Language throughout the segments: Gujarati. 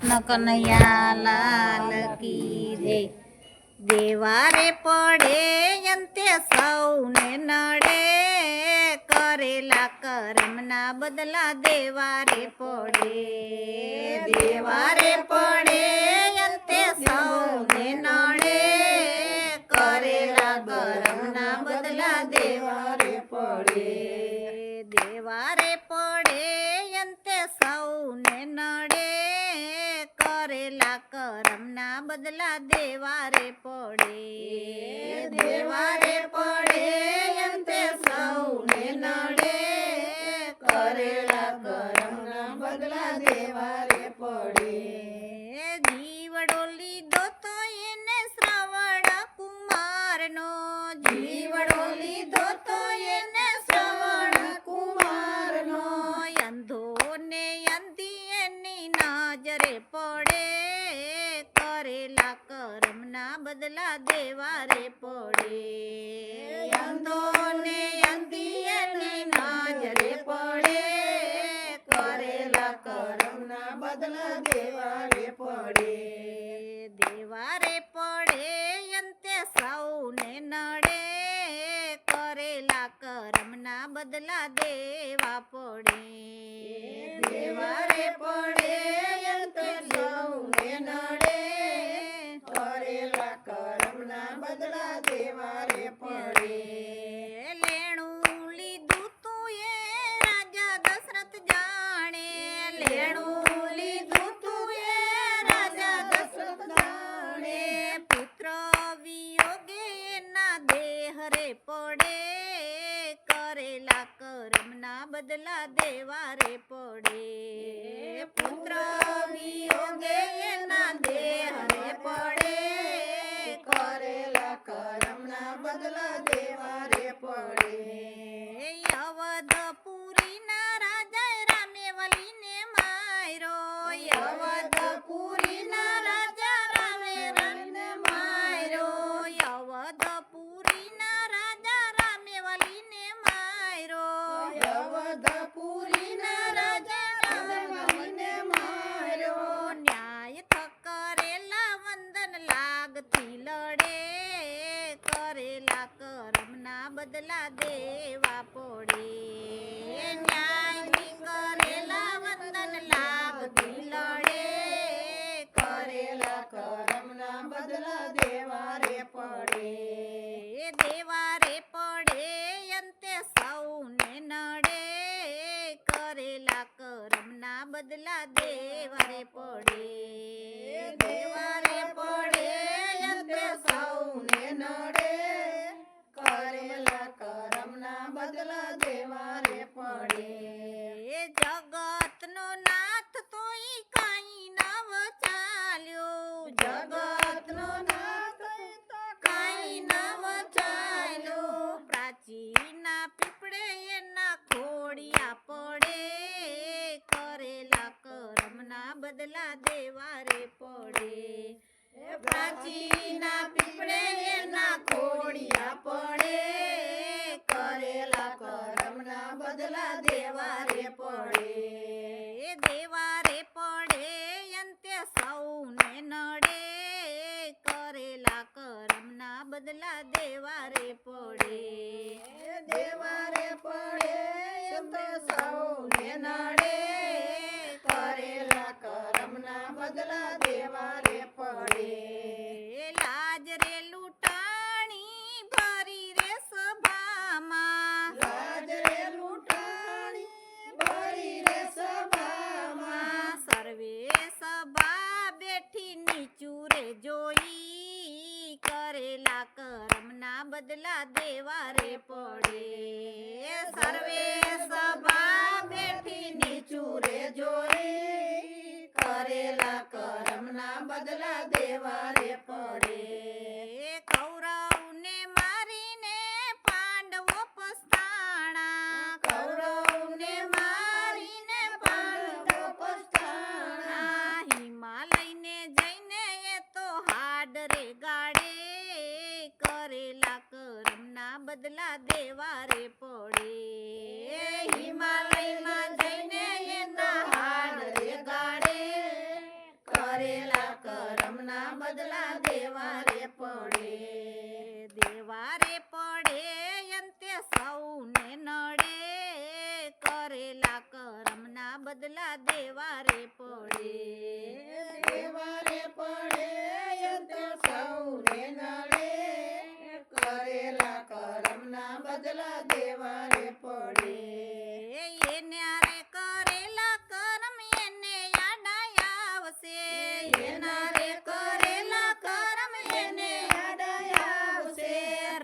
કનૈયા લાલ જય દેવારે પડે અંતે સૌને નડે. કરેલા કરમના બદલા દેવારે પડે. દેવારે પડે અંતે સૌને નડે. કરેલા કરમના બદલા દેવારે પડે. બદલા દેવારે પડે. દેવારે પડે અંતે સૌને નડે. કરેલા કરમના બદલા દેવારે પડે. જીવડો લીધો તો એને શ્રવણ કુમારનો. જીવડો લીધો તો એને શ્રવણ કુમારનો. અંધો ને અંધી એની નજરે પડે કરેલા કરમના દેવા રે પડે. અંધો ને અંધી એની નજરે પડે. કરેલા કરમના બદલા દેવારે પડે. દેવારે પડે, અંતે સૌને નડે. કરેલા કરમના બદલા દેવા પડે. દેવારે પડે, અંતે સૌને નડે. બદલા પડે. લીધું તું એ રાજા દશરથ જાણે. લેણું લીધું તું રાજા દશરથ પુત્ર વિયોગે રે પડે. કરેલા કર્મના બદલા દેવારે પડે. લાગથી કરેલા કરમના બદલા દેવા પડે. ન્યાયની કરેલા વંદન લાગથી લડે, કરેલા કરમના બદલા દેવારે પડે. દેવારે પડે, અંતે સૌને નડે, કરેલા કરમના બદલા દેવારે પડે. દેવારે પડે સૌને નડે. કરેલા કરમના બદલા દેવારે પડે જગતનો નાથ તો ઈ કાંઈ નવ ચાલ્યો જગતનો નાથ તો કાંઈ નવ ચાલ્યો પ્રાચીના પીપળે એના ખોડિયા પડે કરેલા કરમના બદલા દેવારે પડે પ્રાચીના પીપળે એના ખોડિયા પડે કરેલા કરમના બદલા દેવારે પડે દેવારે પડે અંતે સૌને નડે કરેલા કરમના બદલા દેવારે પડે દેવારે પડે અંતે સૌને નડે કરેલા કરમના દેવા રે પડે. લાજ રે લૂંટાણી ભરી રે સભામાં. લાજ રે લૂંટાણી ભરી રે સભામાં. સર્વે સભા બેઠી નીચું રે જોઈ કરેલા કરમના બદલા દેવા રે પડે. સર્વે સભા બેઠી નીચું રે જોઈ કરમના બદલા દેવારે પડે કૌરવને મારીને પાંડવો પસ્તાણા કૌરવને મારીને પાંડવો પસ્તાણા હિમાલયને જઈને એ તો હાડ રે ગાડે કરેલા કરમના બદલા દેવારે પડે હિમાલયમાં જઈને એના હાડ રે ગાડે બદલા દેવા રે પડે દેવા રે પડે અંતે સૌને નડે કરેલા કરમના બદલા દેવા રે પડે દેવા રે પડે અંતે સૌને નડે, કરેલા કરમના બદલા દેવા રે પડે એને રે કરેલા કરમ એને યાદ આવશે એના રે કરેલા કરમ એને યાદ આવશે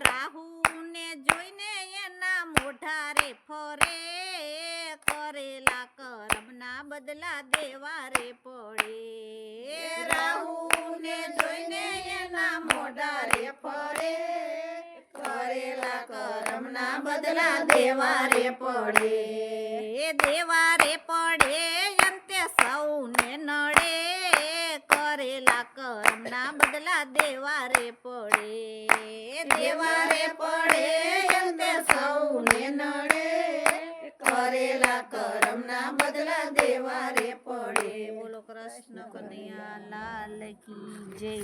રાહુને જોઈને એના મોઢા રે ફરે કરેલા કરમના બદલા દેવા રે પડે રાહુને જોઈને એના મોઢા રે ફરે કરેલા કરમના બદલા દેવા રે પડે. એ દેવા રે પડે અંતે સૌને નડે. કરેલા કરમના બદલા દેવા રે પડે દેવા રે પડે અંતે સૌને નડે કરેલા કરમના બદલા દેવા રે પડે બોલો કૃષ્ણ કનૈયા લાલ કી જય.